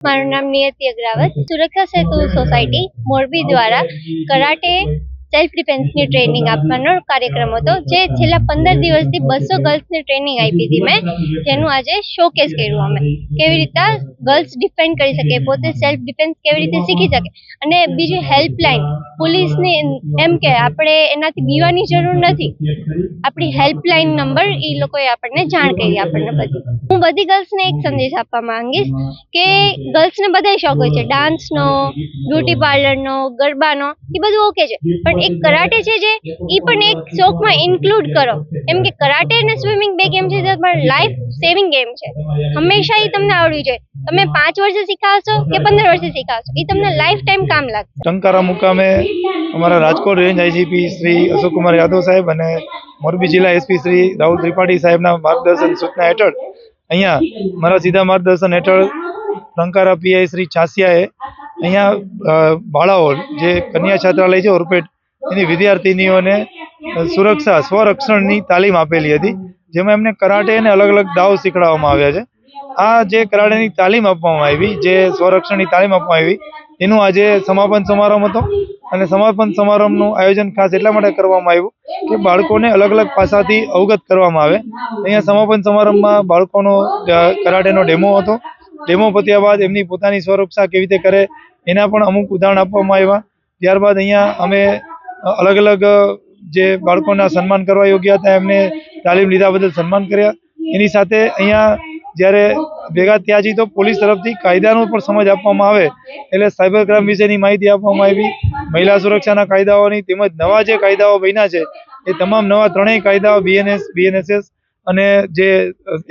મારું નામ નિયતિ અગ્રાવત. સુરક્ષા સેતુ સોસાયટી મોરબી દ્વારા કરાટે સેલ્ફ ડિફેન્સની ટ્રેનિંગ આપવાનો કાર્યક્રમ હતો, જે છેલ્લા પંદર દિવસથી બસો ગર્લ્સની ટ્રેનિંગ આપી હતી મેં, જેનું આજે શોકેસ કર્યું અમે. કેવી રીતે ગર્લ્સ ડિફેન્ડ કરી શકે, પોતે સેલ્ફ ડિફેન્સ કેવી રીતે શીખી શકે? અને બીજી હેલ્પલાઇન પોલીસની એમ કે આપણે એનાથી બીવાની જરૂર નથી. આપણી હેલ્પલાઇન નંબર એ લોકોએ આપણને જાણ કરી આપણને બધી. હું બધી ગર્લ્સને એક સંદેશ આપવા માંગીશ કે ગર્લ્સને બધાય શોખ હોય છે. ડાન્સનો બ્યુટી પાર્લરનો ગરબાનો, એ બધું ઓકે છે. પણ એક કરાટે છે જે એ પણ એક શોખમાં ઇન્ક્લુડ કરો. એમ કે કરાટે અને સ્વિમિંગ બે ગેમ છે જે પણ લાઈફ સેવિંગ ગેમ છે. હંમેશા એ તમને આવડવી જોઈએ. તમે પાંચ વર્ષે શીખાવશો કે પંદર વર્ષે શીખાવશો એ તમને લાઈફ ટાઈમ કામ લાગશે. ટંકારા મુકામે અમારા રાજકોટ રેન્જ આઈજીપી શ્રી અશોક કુમાર યાદવ સાહેબ અને મોરબી જિલ્લા એસપી શ્રી રાહુલ ત્રિપાઠી સાહેબના માર્ગદર્શન સૂચના હેઠળ અહીંયા મારા સીધા માર્ગદર્શન હેઠળ ટંકારા પીઆઈ શ્રી છાસિયાએ અહીંયા બાળાઓ જે કન્યા છાત્રાલય છે ઓરપેટ એની વિદ્યાર્થીનીઓને સુરક્ષા, સ્વરક્ષણની તાલીમ આપેલી હતી, જેમાં એમને કરાટે અને અલગ અલગ દાવ શીખવાડવામાં આવ્યા છે. આ જે કરાટેની તાલીમ આપવામાં આવી, જે સ્વરક્ષણની તાલીમ આપવામાં આવી, એનું આજે સમાપન સમારંભ હતો અને સમાપન સમારંભનું આયોજન ખાસ એટલા માટે કરવામાં આવ્યું કે બાળકોને અલગ અલગ પાસાથી અવગત કરવામાં આવે. અહીંયા સમાપન સમારંભમાં બાળકોનો કરાટેનો ડેમો હતો. ડેમો પત્યા બાદ એમની પોતાની સ્વરક્ષા કેવી રીતે કરે એના પણ અમુક ઉદાહરણ આપવામાં આવ્યા. ત્યારબાદ અહીંયા અમે અલગ અલગ જે બાળકોના સન્માન કરવા યોગ્ય હતા, એમને તાલીમ લીધા બદલ સન્માન કર્યા. એની સાથે અહીંયા જ્યારે ભેગા થયા છીએ તો પોલીસ તરફથી કાયદાનો પણ સમજ આપવામાં આવે. એટલે સાયબર ક્રાઇમ વિશેની માહિતી આપવામાં આવી. મહિલા સુરક્ષાના કાયદાઓની તેમજ નવા જે કાયદાઓ બન્યા છે, એ તમામ નવા ત્રણેય કાયદાઓ બીએનએસ બીએનએસએસ અને જે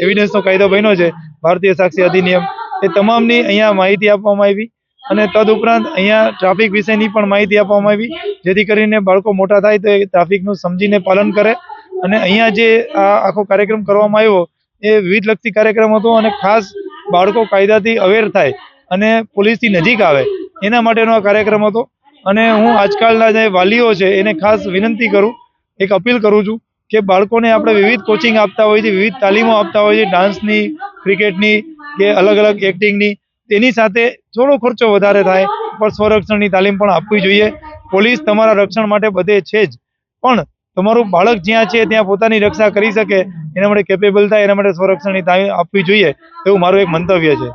એવિડન્સનો કાયદો બન્યો છે, ભારતીય સાક્ષી અધિનિયમ, એ તમામની અહીંયા માહિતી આપવામાં આવી. અને તદઉપરાંત અહીંયા ટ્રાફિક વિશેની પણ માહિતી આપવામાં આવી, જેથી કરીને બાળકો મોટા થાય તો એ ટ્રાફિકનું સમજીને પાલન કરે. અને અહીંયા જે આ આખો કાર્યક્રમ કરવામાં આવ્યો, એ વિવિધલક્ષી કાર્યક્રમ હતો અને ખાસ બાળકો કાયદાથી અવેર થાય અને પોલીસથી નજીક આવે. એના માટેનો આ કાર્યક્રમ હતો. અને હું આજકાલના જે વાલીઓ છે, એને ખાસ વિનંતી કરું, એક અપીલ કરું છું કે બાળકોને આપણે વિવિધ કોચિંગ આપતા હોઈએ છીએ વિવિધ તાલીમો આપતા હોઈએ છીએ ડાન્સની ક્રિકેટની કે અલગ અલગ એક્ટિંગની તેની સાથે થોડો ખર્ચો વધારે થાય, પણ સ્વરક્ષણની તાલીમ પણ આપવી જોઈએ. પોલીસ તમારા રક્ષણ માટે બધે છે જ. પણ તમારું બાળક જ્યાં છે ત્યાં પોતાની રક્ષા કરી શકે, એના માટે કેપેબલ થાય, એના માટે સ્વરક્ષણની તાલીમ આપવી જોઈએ, એવું મારું એક મંતવ્ય છે.